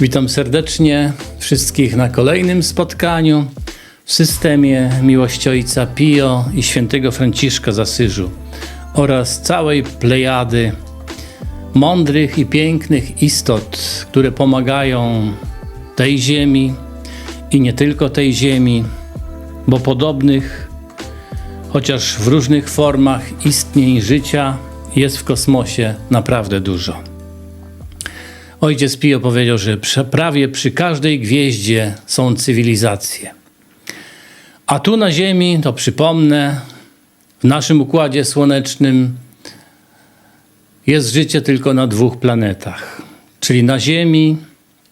Witam serdecznie wszystkich na kolejnym spotkaniu w systemie Miłości Ojca Pio i Świętego Franciszka z Asyżu oraz całej plejady mądrych i pięknych istot, które pomagają tej ziemi i nie tylko tej ziemi, bo podobnych, chociaż w różnych formach istnień życia jest w kosmosie naprawdę dużo. Ojciec Pio powiedział, że prawie przy każdej gwieździe są cywilizacje. A tu na Ziemi, to przypomnę, w naszym układzie słonecznym jest życie tylko na dwóch planetach, czyli na Ziemi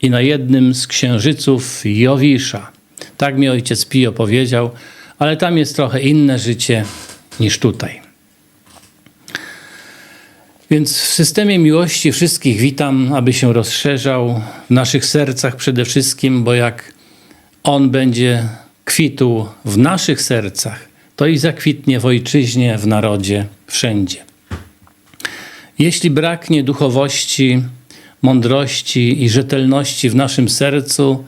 i na jednym z księżyców Jowisza. Tak mi ojciec Pio powiedział, ale tam jest trochę inne życie niż tutaj. Więc w systemie miłości wszystkich witam, aby się rozszerzał w naszych sercach przede wszystkim, bo jak on będzie kwitł w naszych sercach, to i zakwitnie w ojczyźnie, w narodzie, wszędzie. Jeśli braknie duchowości, mądrości i rzetelności w naszym sercu,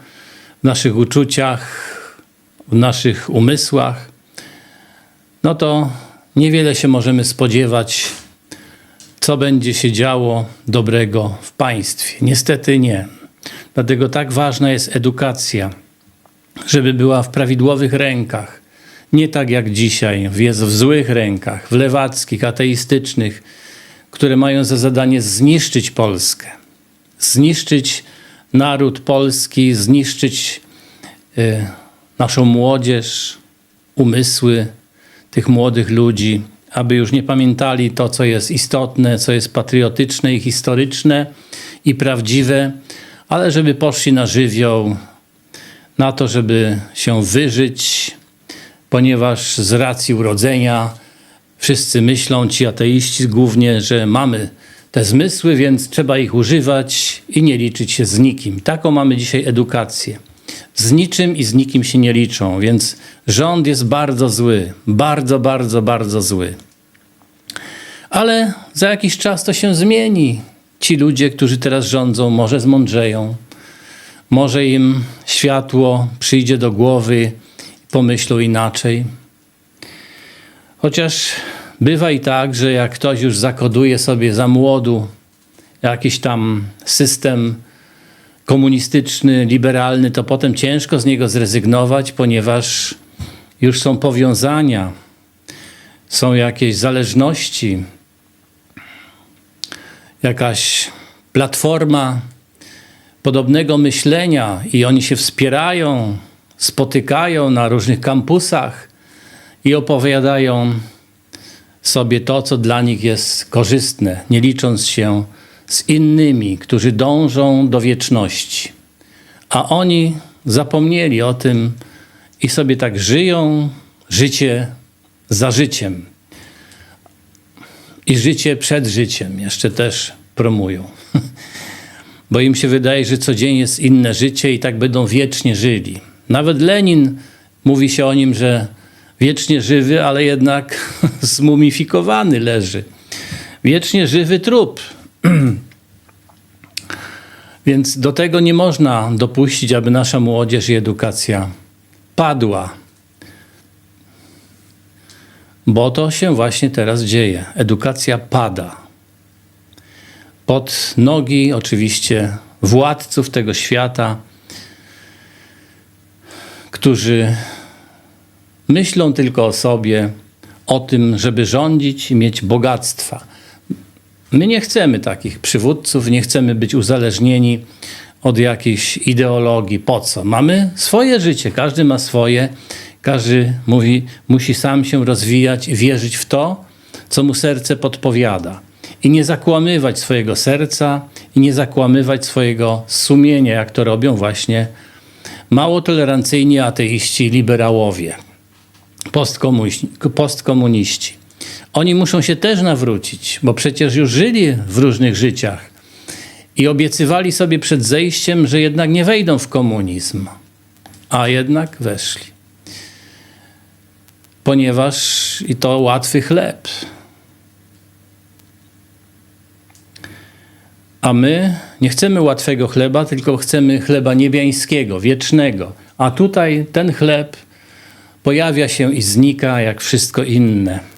w naszych uczuciach, w naszych umysłach, no to niewiele się możemy spodziewać co będzie się działo dobrego w państwie. Niestety nie. Dlatego tak ważna jest edukacja, żeby była w prawidłowych rękach. Nie tak jak dzisiaj, jest w złych rękach, w lewackich, ateistycznych, które mają za zadanie zniszczyć Polskę, zniszczyć naród polski, zniszczyć y, naszą młodzież, umysły tych młodych ludzi, aby już nie pamiętali to, co jest istotne, co jest patriotyczne i historyczne i prawdziwe, ale żeby poszli na żywioł, na to, żeby się wyżyć, ponieważ z racji urodzenia wszyscy myślą, ci ateiści głównie, że mamy te zmysły, więc trzeba ich używać i nie liczyć się z nikim. Taką mamy dzisiaj edukację. Z niczym i z nikim się nie liczą, więc rząd jest bardzo zły, bardzo, bardzo, bardzo zły. Ale za jakiś czas to się zmieni. Ci ludzie, którzy teraz rządzą, może zmądrzeją, może im światło przyjdzie do głowy, pomyślą inaczej. Chociaż bywa i tak, że jak ktoś już zakoduje sobie za młodu jakiś tam system komunistyczny, liberalny, to potem ciężko z niego zrezygnować, ponieważ już są powiązania, są jakieś zależności, jakaś platforma podobnego myślenia i oni się wspierają, spotykają na różnych kampusach i opowiadają sobie to, co dla nich jest korzystne, nie licząc się z innymi, którzy dążą do wieczności. A oni zapomnieli o tym i sobie tak żyją życie za życiem. I życie przed życiem jeszcze też promują. Bo im się wydaje, że co dzień jest inne życie i tak będą wiecznie żyli. Nawet Lenin mówi się o nim, że wiecznie żywy, ale jednak zmumifikowany leży. Wiecznie żywy trup. Więc do tego nie można dopuścić, aby nasza młodzież i edukacja padła. Bo to się właśnie teraz dzieje. Edukacja pada. Pod nogi oczywiście władców tego świata, którzy myślą tylko o sobie, o tym, żeby rządzić i mieć bogactwa. My nie chcemy takich przywódców, nie chcemy być uzależnieni od jakiejś ideologii. Po co? Mamy swoje życie, każdy ma swoje, każdy mówi, musi sam się rozwijać wierzyć w to, co mu serce podpowiada. I nie zakłamywać swojego serca, i nie zakłamywać swojego sumienia, jak to robią właśnie mało tolerancyjni ateiści liberałowie, postkomuniści. postkomuniści. Oni muszą się też nawrócić, bo przecież już żyli w różnych życiach i obiecywali sobie przed zejściem, że jednak nie wejdą w komunizm, a jednak weszli. Ponieważ i to łatwy chleb. A my nie chcemy łatwego chleba, tylko chcemy chleba niebiańskiego, wiecznego. A tutaj ten chleb pojawia się i znika, jak wszystko inne.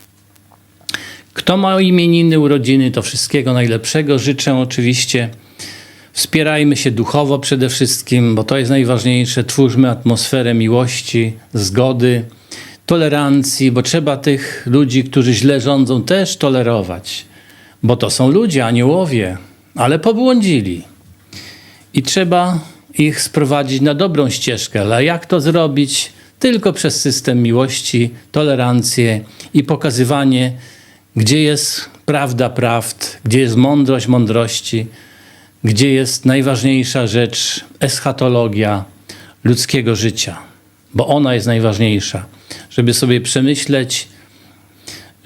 Kto ma imieniny, urodziny, to wszystkiego najlepszego. Życzę oczywiście. Wspierajmy się duchowo przede wszystkim, bo to jest najważniejsze. Twórzmy atmosferę miłości, zgody, tolerancji, bo trzeba tych ludzi, którzy źle rządzą, też tolerować. Bo to są ludzie, aniołowie, ale pobłądzili. I trzeba ich sprowadzić na dobrą ścieżkę. Ale jak to zrobić? Tylko przez system miłości, tolerancję i pokazywanie, gdzie jest prawda prawd, gdzie jest mądrość mądrości, gdzie jest najważniejsza rzecz eschatologia ludzkiego życia, bo ona jest najważniejsza, żeby sobie przemyśleć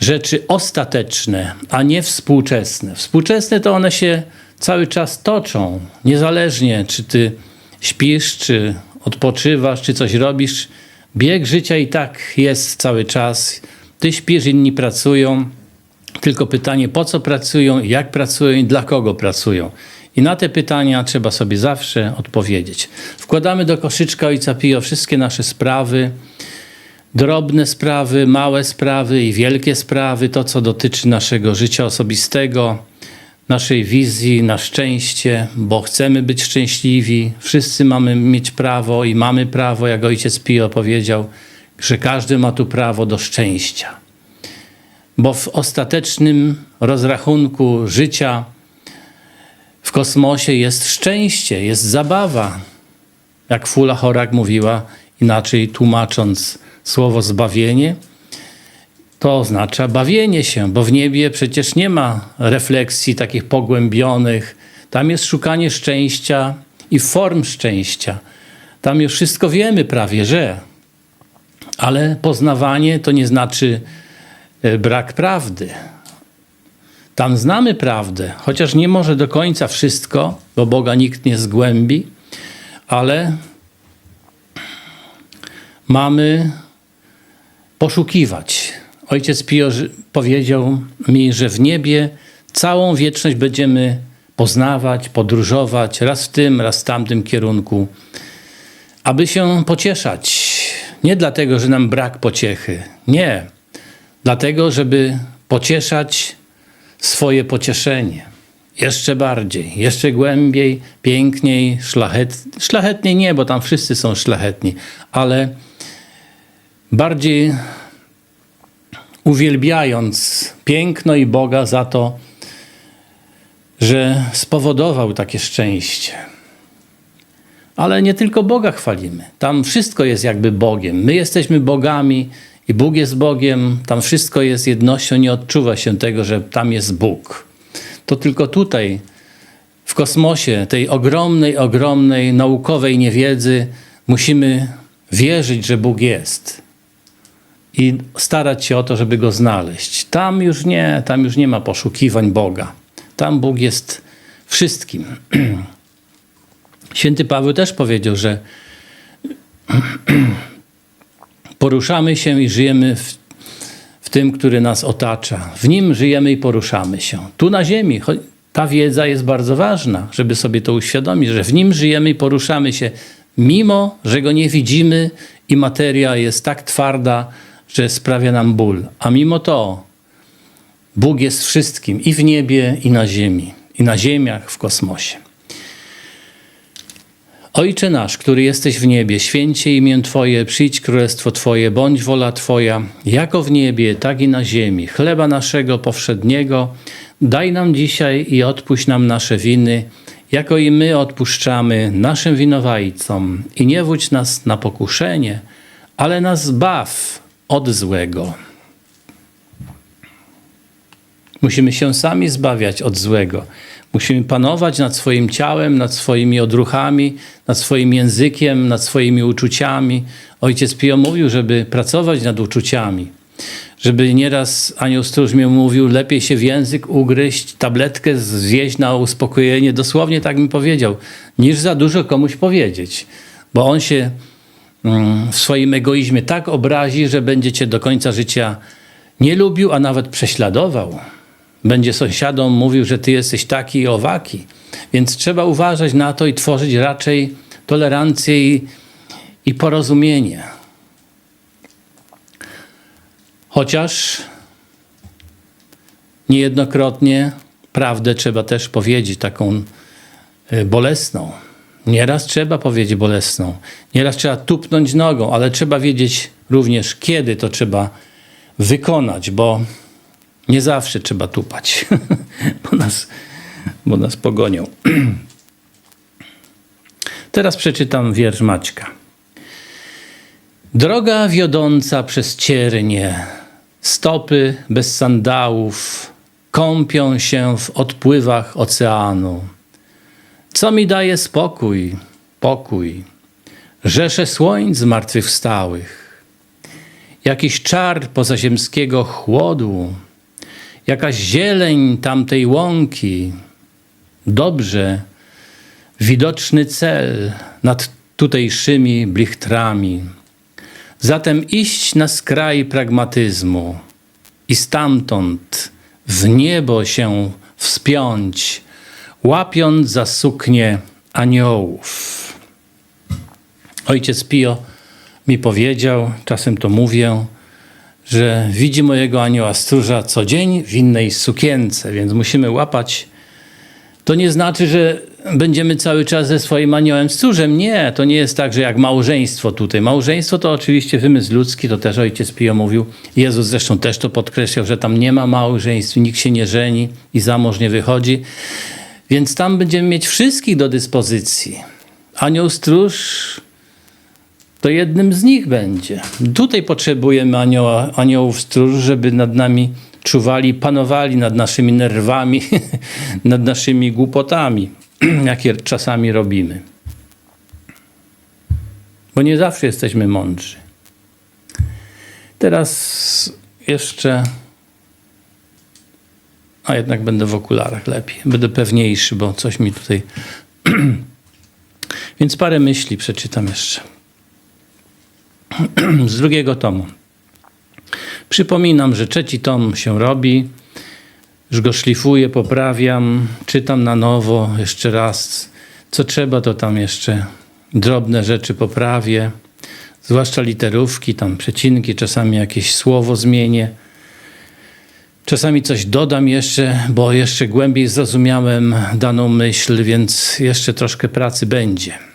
rzeczy ostateczne, a nie współczesne. Współczesne to one się cały czas toczą, niezależnie czy ty śpisz, czy odpoczywasz, czy coś robisz. Bieg życia i tak jest cały czas. Ty śpisz, inni pracują. Tylko pytanie, po co pracują, jak pracują i dla kogo pracują. I na te pytania trzeba sobie zawsze odpowiedzieć. Wkładamy do koszyczka Ojca Pio wszystkie nasze sprawy, drobne sprawy, małe sprawy i wielkie sprawy, to co dotyczy naszego życia osobistego, naszej wizji na szczęście, bo chcemy być szczęśliwi. Wszyscy mamy mieć prawo i mamy prawo, jak Ojciec Pio powiedział, że każdy ma tu prawo do szczęścia. Bo w ostatecznym rozrachunku życia w kosmosie jest szczęście, jest zabawa. Jak Fula Chorak mówiła, inaczej tłumacząc słowo zbawienie, to oznacza bawienie się, bo w niebie przecież nie ma refleksji takich pogłębionych. Tam jest szukanie szczęścia i form szczęścia. Tam już wszystko wiemy prawie, że. Ale poznawanie to nie znaczy brak prawdy. Tam znamy prawdę, chociaż nie może do końca wszystko, bo Boga nikt nie zgłębi, ale mamy poszukiwać. Ojciec Pio powiedział mi, że w niebie całą wieczność będziemy poznawać, podróżować, raz w tym, raz w tamtym kierunku, aby się pocieszać. Nie dlatego, że nam brak pociechy, nie. Dlatego, żeby pocieszać swoje pocieszenie. Jeszcze bardziej, jeszcze głębiej, piękniej, szlachet, szlachetniej nie, bo tam wszyscy są szlachetni, ale bardziej uwielbiając piękno i Boga za to, że spowodował takie szczęście. Ale nie tylko Boga chwalimy. Tam wszystko jest jakby Bogiem. My jesteśmy bogami i Bóg jest Bogiem. Tam wszystko jest jednością. Nie odczuwa się tego, że tam jest Bóg. To tylko tutaj, w kosmosie, tej ogromnej, ogromnej naukowej niewiedzy, musimy wierzyć, że Bóg jest i starać się o to, żeby go znaleźć. Tam już nie, tam już nie ma poszukiwań Boga. Tam Bóg jest wszystkim. Święty Paweł też powiedział, że poruszamy się i żyjemy w, w tym, który nas otacza. W nim żyjemy i poruszamy się. Tu na ziemi ta wiedza jest bardzo ważna, żeby sobie to uświadomić, że w nim żyjemy i poruszamy się, mimo że go nie widzimy i materia jest tak twarda, że sprawia nam ból. A mimo to Bóg jest wszystkim i w niebie, i na ziemi, i na ziemiach, w kosmosie. Ojcze nasz, który jesteś w niebie, święcie imię Twoje, przyjdź królestwo Twoje, bądź wola Twoja, jako w niebie, tak i na ziemi. Chleba naszego powszedniego daj nam dzisiaj i odpuść nam nasze winy, jako i my odpuszczamy naszym winowajcom. I nie wódź nas na pokuszenie, ale nas baw od złego. Musimy się sami zbawiać od złego. Musimy panować nad swoim ciałem, nad swoimi odruchami, nad swoim językiem, nad swoimi uczuciami. Ojciec Pio mówił, żeby pracować nad uczuciami. Żeby nieraz anioł stróż mi mówił, lepiej się w język ugryźć, tabletkę zjeść na uspokojenie. Dosłownie tak mi powiedział, niż za dużo komuś powiedzieć. Bo on się mm, w swoim egoizmie tak obrazi, że będzie cię do końca życia nie lubił, a nawet prześladował będzie sąsiadom mówił, że ty jesteś taki i owaki. Więc trzeba uważać na to i tworzyć raczej tolerancję i, i porozumienie. Chociaż niejednokrotnie prawdę trzeba też powiedzieć, taką y, bolesną. Nieraz trzeba powiedzieć bolesną, nieraz trzeba tupnąć nogą, ale trzeba wiedzieć również, kiedy to trzeba wykonać, bo nie zawsze trzeba tupać, bo nas, bo nas pogonią. Teraz przeczytam wiersz Maćka. Droga wiodąca przez ciernie, stopy bez sandałów kąpią się w odpływach oceanu. Co mi daje spokój, pokój, rzesze słońc zmartwychwstałych, jakiś czar pozaziemskiego chłodu, jakaś zieleń tamtej łąki, dobrze, widoczny cel nad tutejszymi blichtrami. Zatem iść na skraj pragmatyzmu i stamtąd w niebo się wspiąć, łapiąc za suknię aniołów. Ojciec Pio mi powiedział, czasem to mówię, że widzi mojego anioła stróża co dzień w innej sukience, więc musimy łapać. To nie znaczy, że będziemy cały czas ze swoim aniołem stróżem. Nie, to nie jest tak, że jak małżeństwo tutaj. Małżeństwo to oczywiście wymysł ludzki, to też ojciec Pio mówił. Jezus zresztą też to podkreślał, że tam nie ma małżeństw, nikt się nie żeni i za mąż nie wychodzi. Więc tam będziemy mieć wszystkich do dyspozycji. Anioł stróż to jednym z nich będzie. Tutaj potrzebujemy anioła, aniołów stróż, żeby nad nami czuwali, panowali nad naszymi nerwami, nad naszymi głupotami, jakie czasami robimy. Bo nie zawsze jesteśmy mądrzy. Teraz jeszcze. A jednak będę w okularach lepiej. Będę pewniejszy, bo coś mi tutaj. Więc parę myśli przeczytam jeszcze. Z drugiego tomu. Przypominam, że trzeci tom się robi. Już go szlifuję, poprawiam, czytam na nowo jeszcze raz. Co trzeba, to tam jeszcze drobne rzeczy poprawię. Zwłaszcza literówki, tam przecinki, czasami jakieś słowo zmienię. Czasami coś dodam jeszcze, bo jeszcze głębiej zrozumiałem daną myśl, więc jeszcze troszkę pracy będzie.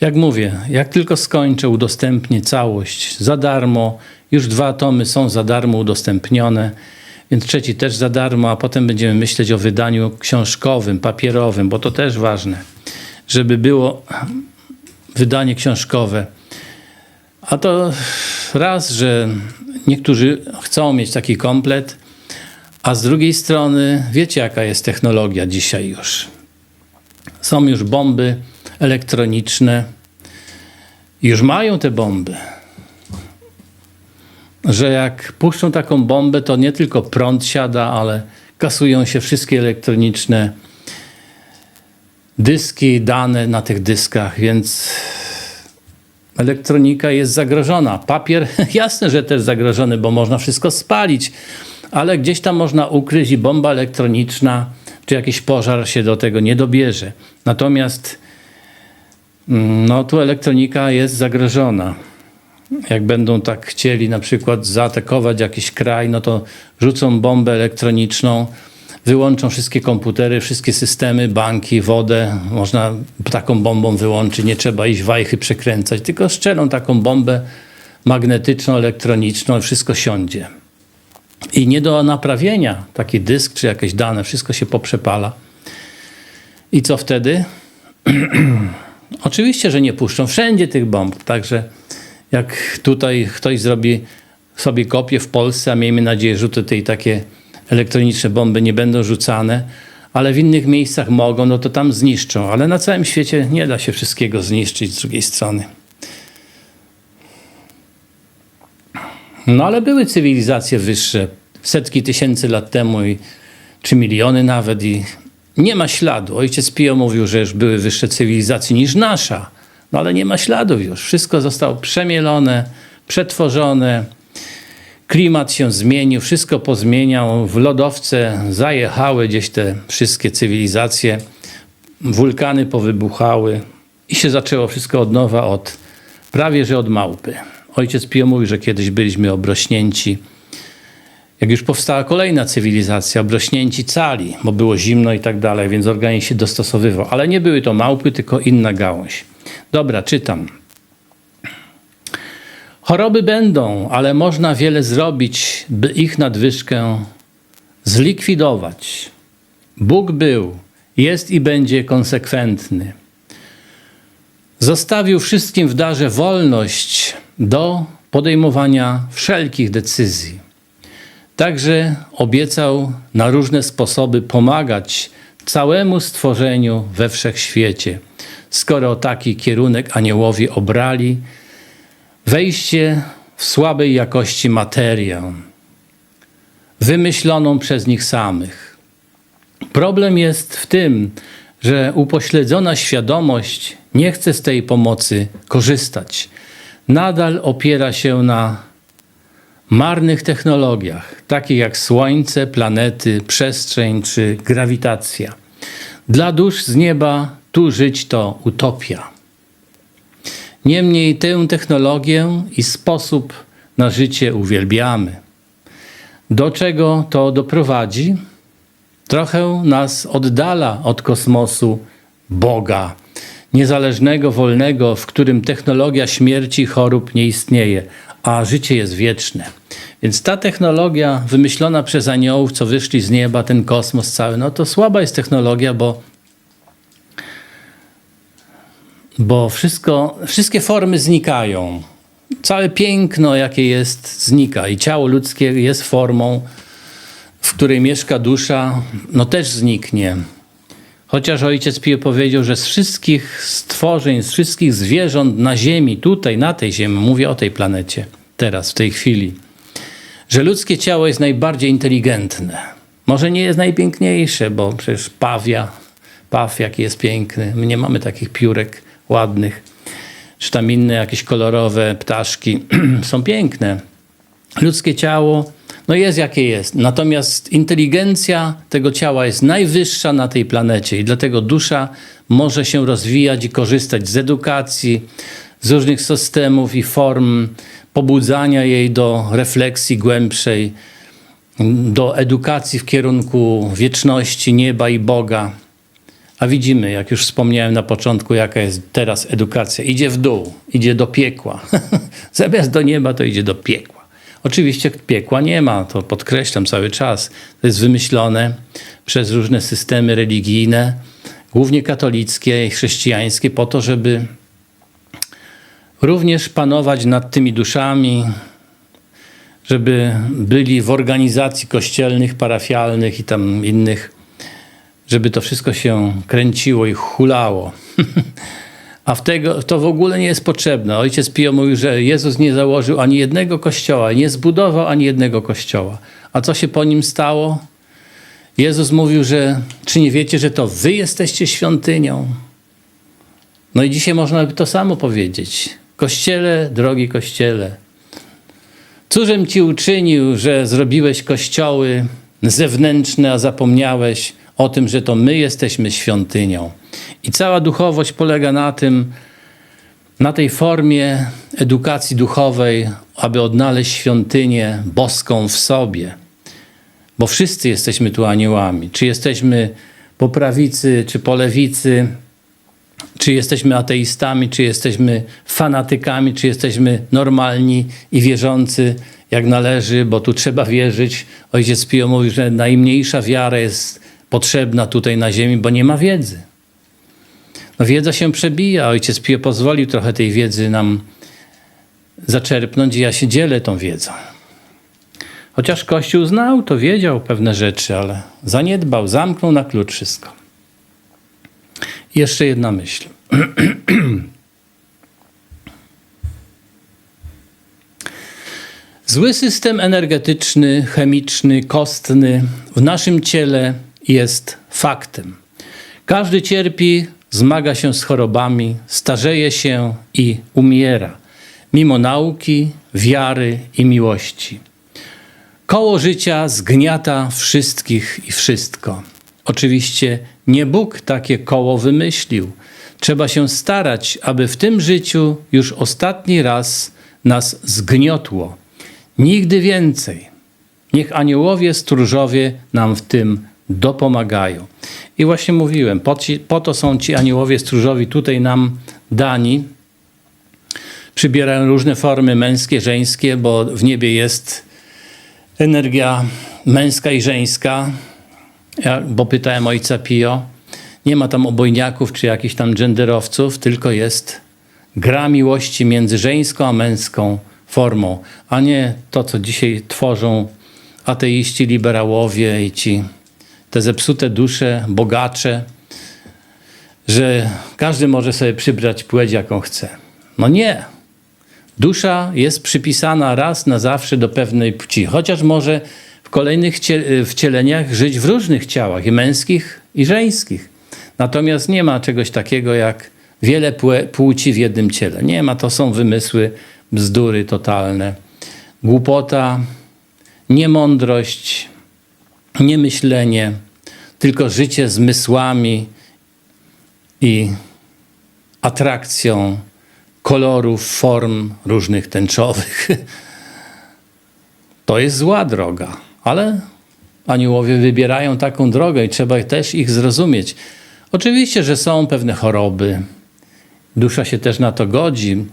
Jak mówię, jak tylko skończę, udostępnię całość za darmo. Już dwa tomy są za darmo udostępnione, więc trzeci też za darmo, a potem będziemy myśleć o wydaniu książkowym, papierowym, bo to też ważne, żeby było wydanie książkowe. A to raz, że niektórzy chcą mieć taki komplet, a z drugiej strony wiecie, jaka jest technologia dzisiaj już. Są już bomby elektroniczne, już mają te bomby. Że jak puszczą taką bombę, to nie tylko prąd siada, ale kasują się wszystkie elektroniczne dyski, dane na tych dyskach, więc elektronika jest zagrożona. Papier, jasne, że też zagrożony, bo można wszystko spalić, ale gdzieś tam można ukryć i bomba elektroniczna, czy jakiś pożar się do tego nie dobierze. Natomiast no tu elektronika jest zagrożona. Jak będą tak chcieli na przykład zaatakować jakiś kraj, no to rzucą bombę elektroniczną, wyłączą wszystkie komputery, wszystkie systemy, banki, wodę. Można taką bombą wyłączyć, nie trzeba iść wajchy przekręcać, tylko strzelą taką bombę magnetyczną, elektroniczną wszystko siądzie. I nie do naprawienia taki dysk czy jakieś dane, wszystko się poprzepala. I co wtedy? Oczywiście, że nie puszczą wszędzie tych bomb, także jak tutaj ktoś zrobi sobie kopię w Polsce, a miejmy nadzieję, że tutaj takie elektroniczne bomby nie będą rzucane, ale w innych miejscach mogą, no to tam zniszczą. Ale na całym świecie nie da się wszystkiego zniszczyć z drugiej strony. No ale były cywilizacje wyższe setki tysięcy lat temu, i, czy miliony nawet, i nie ma śladu. Ojciec Pio mówił, że już były wyższe cywilizacje niż nasza, no ale nie ma śladów już. Wszystko zostało przemielone, przetworzone. Klimat się zmienił, wszystko pozmieniał, w lodowce zajechały gdzieś te wszystkie cywilizacje, wulkany powybuchały i się zaczęło wszystko od nowa, od prawie że od małpy. Ojciec Pio mówi, że kiedyś byliśmy obrośnięci. Jak już powstała kolejna cywilizacja, obrośnięci cali, bo było zimno i tak dalej, więc organizm się dostosowywał. Ale nie były to małpy, tylko inna gałąź. Dobra, czytam. Choroby będą, ale można wiele zrobić, by ich nadwyżkę zlikwidować. Bóg był, jest i będzie konsekwentny. Zostawił wszystkim w darze wolność do podejmowania wszelkich decyzji. Także obiecał na różne sposoby pomagać całemu stworzeniu we wszechświecie. Skoro taki kierunek aniołowie obrali, wejście w słabej jakości materię, wymyśloną przez nich samych. Problem jest w tym, że upośledzona świadomość nie chce z tej pomocy korzystać. Nadal opiera się na marnych technologiach, takich jak słońce, planety, przestrzeń czy grawitacja. Dla dusz z nieba tu żyć to utopia. Niemniej tę technologię i sposób na życie uwielbiamy. Do czego to doprowadzi? Trochę nas oddala od kosmosu Boga, niezależnego, wolnego, w którym technologia śmierci i chorób nie istnieje, a życie jest wieczne. Więc ta technologia wymyślona przez aniołów, co wyszli z nieba, ten kosmos cały, no to słaba jest technologia, bo bo wszystko, wszystkie formy znikają. Całe piękno, jakie jest, znika i ciało ludzkie jest formą, w której mieszka dusza, no też zniknie. Chociaż ojciec Pio powiedział, że z wszystkich stworzeń, z wszystkich zwierząt na Ziemi, tutaj, na tej Ziemi, mówię o tej planecie, teraz, w tej chwili, że ludzkie ciało jest najbardziej inteligentne. Może nie jest najpiękniejsze, bo przecież pawia, paw jaki jest piękny. My nie mamy takich piórek ładnych, czy tam inne jakieś kolorowe ptaszki. Są piękne. Ludzkie ciało no jest jakie jest. Natomiast inteligencja tego ciała jest najwyższa na tej planecie i dlatego dusza może się rozwijać i korzystać z edukacji, z różnych systemów i form pobudzania jej do refleksji głębszej, do edukacji w kierunku wieczności, nieba i Boga. A widzimy, jak już wspomniałem na początku, jaka jest teraz edukacja. Idzie w dół, idzie do piekła. Zamiast do nieba, to idzie do piekła. Oczywiście piekła nie ma, to podkreślam cały czas. To jest wymyślone przez różne systemy religijne, głównie katolickie i chrześcijańskie, po to, żeby również panować nad tymi duszami, żeby byli w organizacji kościelnych, parafialnych i tam innych, żeby to wszystko się kręciło i hulało. A w tego, to w ogóle nie jest potrzebne. Ojciec Pio mówił, że Jezus nie założył ani jednego kościoła, nie zbudował ani jednego kościoła. A co się po nim stało? Jezus mówił, że czy nie wiecie, że to wy jesteście świątynią? No i dzisiaj można by to samo powiedzieć. Kościele, drogi kościele, cóżem ci uczynił, że zrobiłeś kościoły zewnętrzne, a zapomniałeś o tym, że to my jesteśmy świątynią. I cała duchowość polega na tym, na tej formie edukacji duchowej, aby odnaleźć świątynię boską w sobie. Bo wszyscy jesteśmy tu aniołami. Czy jesteśmy po prawicy, czy po lewicy, czy jesteśmy ateistami, czy jesteśmy fanatykami, czy jesteśmy normalni i wierzący jak należy, bo tu trzeba wierzyć. Ojciec Pio mówi, że najmniejsza wiara jest potrzebna tutaj na ziemi, bo nie ma wiedzy. No, wiedza się przebija. Ojciec Pio pozwolił trochę tej wiedzy nam zaczerpnąć i ja się dzielę tą wiedzą. Chociaż Kościół znał, to wiedział pewne rzeczy, ale zaniedbał, zamknął na klucz wszystko. Jeszcze jedna myśl. Zły system energetyczny, chemiczny, kostny w naszym ciele jest faktem. Każdy cierpi, zmaga się z chorobami, starzeje się i umiera, mimo nauki, wiary i miłości. Koło życia zgniata wszystkich i wszystko. Oczywiście nie Bóg takie koło wymyślił. Trzeba się starać, aby w tym życiu już ostatni raz nas zgniotło. Nigdy więcej. Niech aniołowie stróżowie nam w tym dopomagają. I właśnie mówiłem, po, ci, po to są ci aniołowie stróżowi tutaj nam dani. Przybierają różne formy męskie, żeńskie, bo w niebie jest energia męska i żeńska. Ja, bo pytałem ojca Pio, nie ma tam obojniaków czy jakichś tam genderowców, tylko jest gra miłości między żeńską a męską formą, a nie to, co dzisiaj tworzą ateiści, liberałowie i ci te zepsute dusze, bogacze, że każdy może sobie przybrać płeć, jaką chce. No nie. Dusza jest przypisana raz na zawsze do pewnej płci, chociaż może w kolejnych cie- wcieleniach żyć w różnych ciałach, i męskich, i żeńskich. Natomiast nie ma czegoś takiego jak wiele płci w jednym ciele. Nie ma, to są wymysły, bzdury totalne. Głupota, niemądrość, niemyślenie, tylko życie zmysłami i atrakcją kolorów, form różnych tęczowych. To jest zła droga, ale aniołowie wybierają taką drogę i trzeba też ich zrozumieć. Oczywiście, że są pewne choroby. Dusza się też na to godzi.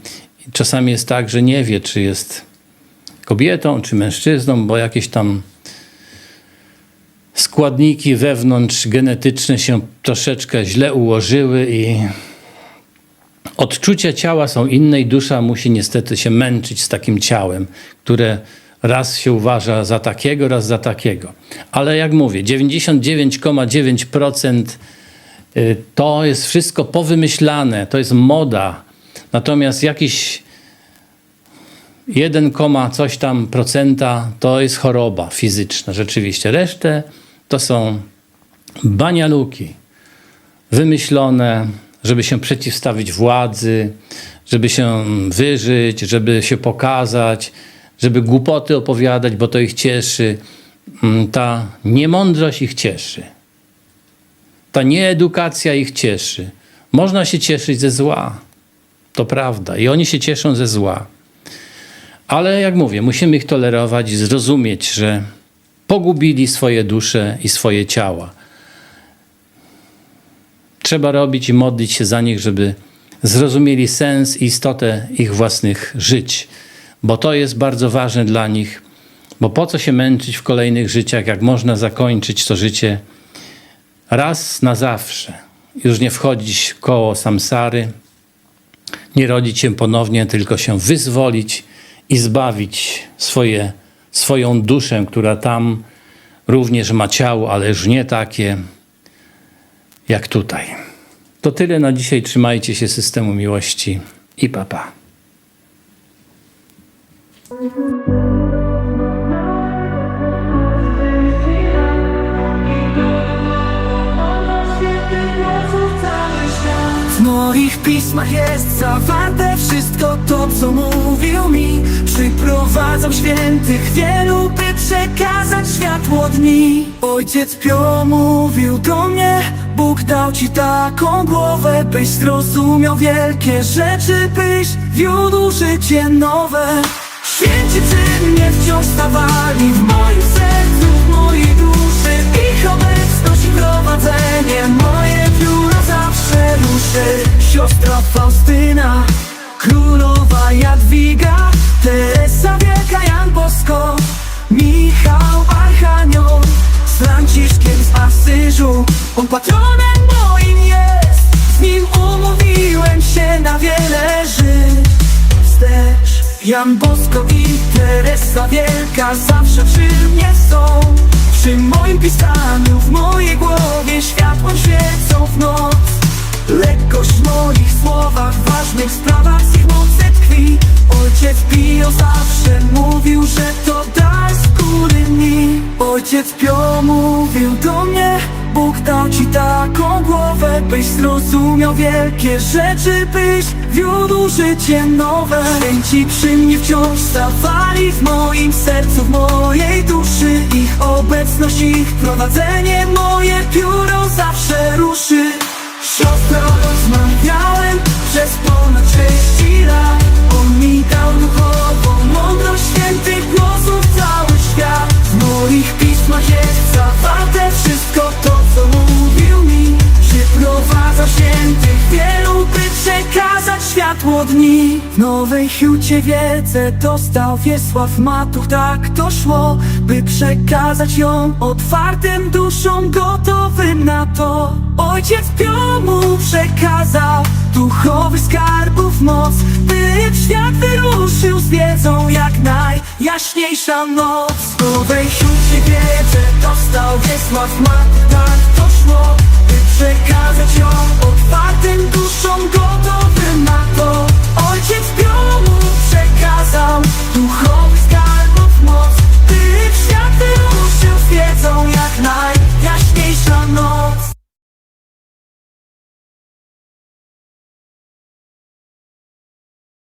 Czasami jest tak, że nie wie, czy jest kobietą, czy mężczyzną, bo jakieś tam składniki wewnątrz genetyczne się troszeczkę źle ułożyły i odczucia ciała są inne i dusza musi niestety się męczyć z takim ciałem, które raz się uważa za takiego, raz za takiego. Ale jak mówię, 99,9% y, to jest wszystko powymyślane, to jest moda. Natomiast jakiś 1, coś tam procenta to jest choroba fizyczna, rzeczywiście. Resztę to są banialuki wymyślone, żeby się przeciwstawić władzy, żeby się wyżyć, żeby się pokazać, żeby głupoty opowiadać, bo to ich cieszy. Mm, Ta niemądrość ich cieszy. Ta nieedukacja ich cieszy. Można się cieszyć ze zła. To prawda. I oni się cieszą ze zła. Ale jak mówię, musimy ich tolerować i zrozumieć, że pogubili swoje dusze i swoje ciała. Trzeba robić i modlić się za nich, żeby zrozumieli sens i istotę ich własnych żyć, bo to jest bardzo ważne dla nich. Bo po co się męczyć w kolejnych życiach, jak można zakończyć to życie raz na zawsze? Już nie wchodzić koło samsary, nie rodzić się ponownie, tylko się wyzwolić i zbawić swoje, swoją duszę, która tam również ma ciało, ale już nie takie jak tutaj. To tyle na dzisiaj. Trzymajcie się systemu miłości i papa. W moich pismach jest zawarte wszystko to, co mówił mi Przyprowadzam świętych wielu, by przekazać światło dni. Ojciec Pio mówił do mnie Bóg dał ci taką głowę, byś zrozumiał wielkie rzeczy Byś wiódł życie nowe. Święci przy mnie wciąż stawali w moim sercu, w mojej duszy. Ich obecność i prowadzenie moje biuro zawsze ruszy. Siostra Faustyna, królowa Jadwiga Teresa Wielka, Jan Bosko Michał Archanioł Z Franciszkiem z Asyżu On patronem moim jest Z nim umówiłem się na wiele żyć. Wstecz Jan Bosko i Teresa Wielka zawsze przy mnie są Ojciec Pio mówił do mnie Bóg dał ci taką głowę Byś zrozumiał wielkie rzeczy Byś wiódł życie nowe. Święci przy mnie wciąż stawali W moim sercu, w mojej duszy. Ich obecność, ich prowadzenie Moje pióro zawsze ruszy. Siostro, rozmawiałem przez ponad 30 lat. On mi dał duchową mądrość świętych głosów cały świat. W moich zawarte wszystko to, co mówił mi Przyprowadza świętych wielu, by przekazać światło dni. W nowej hucie wiedzę dostał Wiesław Matuch. Tak to szło, by przekazać ją Otwartym duszom, gotowym na to. Ojciec Pio mu przekazał Duchowy skarbów moc By w świat wyruszył z wiedzą Jak najjaśniejsza noc. W nowej hucie wiedzę dostał Wiesław Matuch. Tak przekazać ją otwartym duszom gotowym na to. Ojciec piomu przekazał duchowy skarbów moc Ty w świat wyruszył świecą jak najjaśniejsza noc.